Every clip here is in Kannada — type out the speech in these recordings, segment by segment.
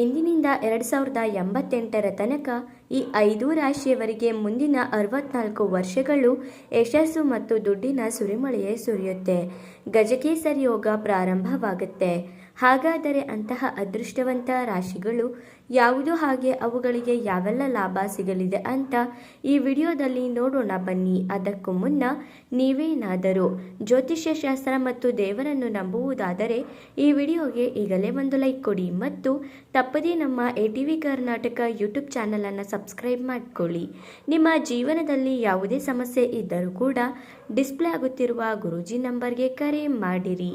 ಇಂದಿನಿಂದ ಎರಡು ಸಾವಿರದ ಎಂಬತ್ತೆಂಟರ ತನಕ ಈ ಐದು ರಾಶಿಯವರಿಗೆ ಮುಂದಿನ ಅರವತ್ನಾಲ್ಕು ವರ್ಷಗಳು ಯಶಸ್ಸು ಮತ್ತು ದುಡ್ಡಿನ ಸುರಿಮಳೆಯೇ ಸುರಿಯುತ್ತೆ. ಗಜಕೇಸರಿ ಯೋಗ ಪ್ರಾರಂಭವಾಗುತ್ತೆ. ಹಾಗಾದರೆ ಅಂತಹ ಅದೃಷ್ಟವಂತ ರಾಶಿಗಳು ಯಾವುದು ಹಾಗೆ ಅವುಗಳಿಗೆ ಯಾವೆಲ್ಲ ಲಾಭ ಸಿಗಲಿದೆ ಅಂತ ಈ ವಿಡಿಯೋದಲ್ಲಿ ನೋಡೋಣ ಬನ್ನಿ. ಅದಕ್ಕೂ ಮುನ್ನ ನೀವೇನಾದರೂ ಜ್ಯೋತಿಷ್ಯ ಶಾಸ್ತ್ರ ಮತ್ತು ದೇವರನ್ನು ನಂಬುವುದಾದರೆ ಈ ವಿಡಿಯೋಗೆ ಈಗಲೇ ಒಂದು ಲೈಕ್ ಕೊಡಿ ಮತ್ತು ತಪ್ಪದೇ ನಮ್ಮ A T V Karnataka YouTube ಚಾನಲನ್ನು ಸಬ್ಸ್ಕ್ರೈಬ್ ಮಾಡಿಕೊಳ್ಳಿ. ನಿಮ್ಮ ಜೀವನದಲ್ಲಿ ಯಾವುದೇ ಸಮಸ್ಯೆ ಇದ್ದರೂ ಕೂಡ ಡಿಸ್ಪ್ಲೇ ಆಗುತ್ತಿರುವ ಗುರೂಜಿ ನಂಬರ್ಗೆ ಕರೆ ಮಾಡಿರಿ.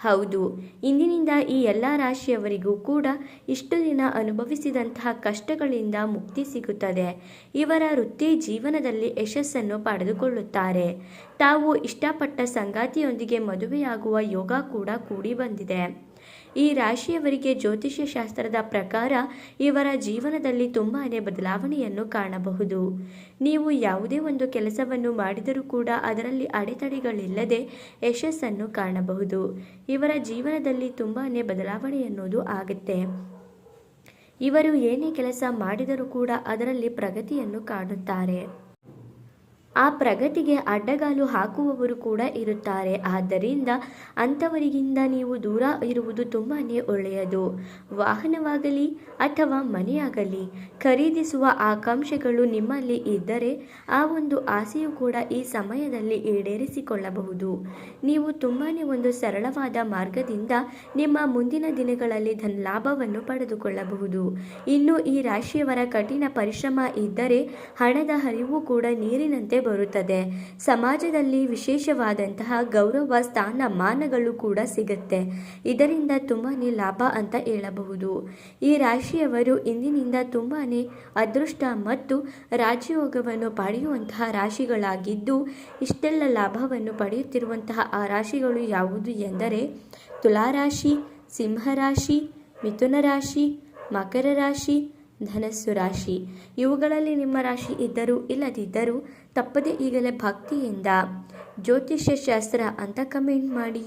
ಹೌದು. ಇಂದಿನಿಂದ ಈ ಎಲ್ಲ ರಾಶಿಯವರಿಗೂ ಕೂಡ ಇಷ್ಟು ದಿನ ಅನುಭವಿಸಿದಂತಹ ಕಷ್ಟಗಳಿಂದ ಮುಕ್ತಿ ಸಿಗುತ್ತದೆ. ಇವರ ವೃತ್ತಿ ಜೀವನದಲ್ಲಿ ಯಶಸ್ಸನ್ನು ಪಡೆದುಕೊಳ್ಳುತ್ತಾರೆ. ತಾವು ಇಷ್ಟಪಟ್ಟ ಸಂಗಾತಿಯೊಂದಿಗೆ ಮದುವೆಯಾಗುವ ಯೋಗ ಕೂಡ ಕೂಡಿ ಬಂದಿದೆ. ಈ ರಾಶಿಯವರಿಗೆ ಜ್ಯೋತಿಷ್ಯ ಶಾಸ್ತ್ರದ ಪ್ರಕಾರ ಇವರ ಜೀವನದಲ್ಲಿ ತುಂಬಾ ಬದಲಾವಣೆಯನ್ನು ಕಾಣಬಹುದು. ನೀವು ಯಾವುದೇ ಒಂದು ಕೆಲಸವನ್ನು ಮಾಡಿದರೂ ಕೂಡ ಅದರಲ್ಲಿ ಅಡೆತಡೆಗಳಿಲ್ಲದೆ ಯಶಸ್ಸನ್ನು ಕಾಣಬಹುದು. ಇವರ ಜೀವನದಲ್ಲಿ ತುಂಬಾ ಬದಲಾವಣೆ ಅನ್ನೋದು ಆಗುತ್ತೆ. ಇವರು ಏನೇ ಕೆಲಸ ಮಾಡಿದರೂ ಕೂಡ ಅದರಲ್ಲಿ ಪ್ರಗತಿಯನ್ನು ಕಾಣುತ್ತಾರೆ. ಆ ಪ್ರಗತಿಗೆ ಅಡ್ಡಗಾಲು ಹಾಕುವವರು ಕೂಡ ಇರುತ್ತಾರೆ. ಆದ್ದರಿಂದ ಅಂಥವರಿಗಿಂದ ನೀವು ದೂರ ಇರುವುದು ತುಂಬಾ ಒಳ್ಳೆಯದು. ವಾಹನವಾಗಲಿ ಅಥವಾ ಮನೆಯಾಗಲಿ, ಖರೀದಿಸುವ ಆಕಾಂಕ್ಷೆಗಳು ನಿಮ್ಮಲ್ಲಿ ಇದ್ದರೆ ಆ ಒಂದು ಆಸೆಯು ಕೂಡ ಈ ಸಮಯದಲ್ಲಿ ಈಡೇರಿಸಿಕೊಳ್ಳಬಹುದು. ನೀವು ತುಂಬಾ ಒಂದು ಸರಳವಾದ ಮಾರ್ಗದಿಂದ ನಿಮ್ಮ ಮುಂದಿನ ದಿನಗಳಲ್ಲಿ ಧನ ಲಾಭವನ್ನು ಪಡೆದುಕೊಳ್ಳಬಹುದು. ಇನ್ನು ಈ ರಾಶಿಯವರ ಕಠಿಣ ಪರಿಶ್ರಮ ಇದ್ದರೆ ಹಣದ ಹರಿವು ಕೂಡ ನೀರಿನಂತೆ ಬರುತ್ತದೆ. ಸಮಾಜದಲ್ಲಿ ವಿಶೇಷವಾದಂತಹ ಗೌರವ ಸ್ಥಾನಮಾನಗಳು ಕೂಡ ಸಿಗುತ್ತೆ. ಇದರಿಂದ ತುಂಬಾ ಲಾಭ ಅಂತ ಹೇಳಬಹುದು. ಈ ರಾಶಿಯವರು ಇಂದಿನಿಂದ ತುಂಬಾ ಅದೃಷ್ಟ ಮತ್ತು ರಾಜಯೋಗವನ್ನು ಪಡೆಯುವಂತಹ ರಾಶಿಗಳಾಗಿದ್ದು, ಇಷ್ಟೆಲ್ಲ ಲಾಭವನ್ನು ಪಡೆಯುತ್ತಿರುವಂತಹ ಆ ರಾಶಿಗಳು ಯಾವುದು ಎಂದರೆ, ತುಲಾರಾಶಿ, ಸಿಂಹರಾಶಿ, ಮಿಥುನ ರಾಶಿ, ಮಕರ ರಾಶಿ ಧನಸ್ಸು ರಾಶಿ. ಇವುಗಳಲ್ಲಿ ನಿಮ್ಮ ರಾಶಿ ಇದ್ದರೂ ಇಲ್ಲದಿದ್ದರೂ ತಪ್ಪದೇ ಈಗಲೇ ಭಕ್ತಿಯಿಂದ ಜ್ಯೋತಿಷ್ಯ ಶಾಸ್ತ್ರ ಅಂತ ಕಮೆಂಟ್ ಮಾಡಿ.